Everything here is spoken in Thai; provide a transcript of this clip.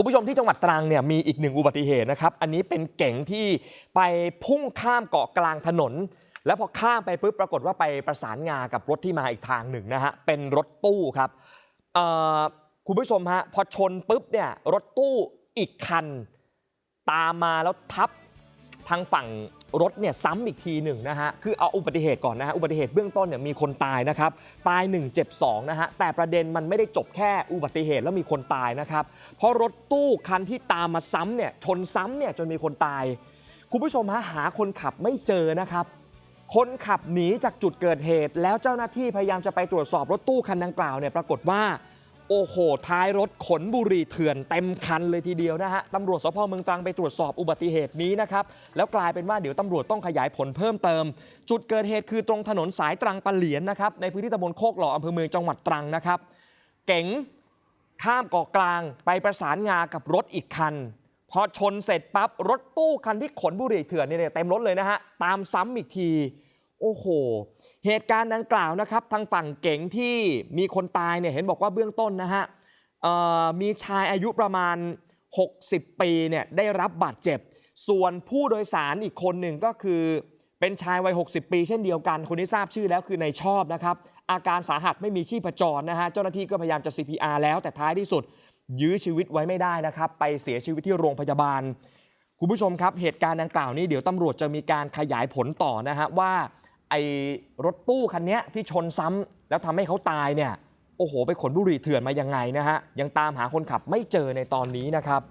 คุณผู้ชมที่จังหวัดตรังเนี่ยมีอีกหนึ่งอุบัติเหตุนะครับ อันนี้เป็นเก๋งที่ไปพุ่งข้ามเกาะกลางถนน แล้วพอข้ามไปปุ๊บปรากฏว่าไปประสานงากับรถที่มาอีกทางหนึ่งนะฮะเป็นรถตู้ครับคุณผู้ชมฮะพอชนปุ๊บเนี่ยรถตู้อีกคัน ตามมาแล้วทับทางฝั่ง รถเนี่ยซ้ำอีกทีหนึ่งนะฮะ คือเอาอุบัติเหตุก่อนนะฮะ อุบัติเหตุเบื้องต้นเนี่ยมีคนตายนะครับ ตาย 1 เจ็บ 2 นะฮะ แต่ประเด็นมันไม่ได้จบแค่อุบัติเหตุแล้วมีคนตายนะครับ เพราะรถตู้คันที่ตามมาซ้ำเนี่ยชนซ้ำเนี่ยจนมีคนตาย คุณผู้ชมฮะหาคนขับไม่เจอนะครับ คนขับหนีจากจุดเกิดเหตุ แล้วเจ้าหน้าที่พยายามจะไปตรวจสอบรถตู้คันดังกล่าวเนี่ยปรากฏว่า โอ้โห ท้ายรถขนบุหรี่เถื่อนเต็มคันเลยทีเดียวนะฮะตำรวจสพเมืองตรังไปตรวจสอบอุบัติเหตุนี้นะครับ แล้วกลายเป็นว่าเดี๋ยวตำรวจต้องขยายผลเพิ่มเติม จุดเกิดเหตุคือตรงถนนสายตรังปะเหลียนนะครับ ในพื้นที่ตำบลโคกหล่ออำเภอเมืองจังหวัดตรังนะครับ เก๋งข้ามเกาะกลางไปประสานงากับรถอีกคัน พอชนเสร็จปั๊บรถตู้คันที่ขนบุหรี่เถื่อนเนี่ยเต็มรถเลยนะฮะตามซ้ำอีกที โอ้โห เหตุการณ์ดังกล่าวนะครับ ทางฝั่งเก๋งที่มีคนตายเนี่ยเห็นบอกว่าเบื้องต้นนะฮะมีชายอายุประมาณ 60 ปีเนี่ยได้รับบาดเจ็บ ส่วนผู้โดยสารอีกคนหนึ่งก็คือ เป็นชายวัย 60 ปี เช่นเดียวกันคนที่ทราบชื่อแล้วคือในชอบนะครับ อาการสาหัสไม่มีชีพจรนะฮะเจ้าหน้าที่ก็พยายามจะ CPR แล้วแต่ท้ายที่สุด ยื้อชีวิตไว้ไม่ได้นะครับ ไปเสียชีวิตที่โรงพยาบาลคุณผู้ชมครับ เหตุการณ์ดังกล่าวนี้เดี๋ยวตำรวจจะมีการขยายผลต่อนะฮะว่า ไอ้รถตู้คันเนี้ยที่ชนซ้ำแล้วทำให้เขาตายเนี่ย โอ้โห ไปขนบุหรี่เถื่อนมายังไงนะฮะ ยังตามหาคนขับไม่เจอในตอนนี้นะครับ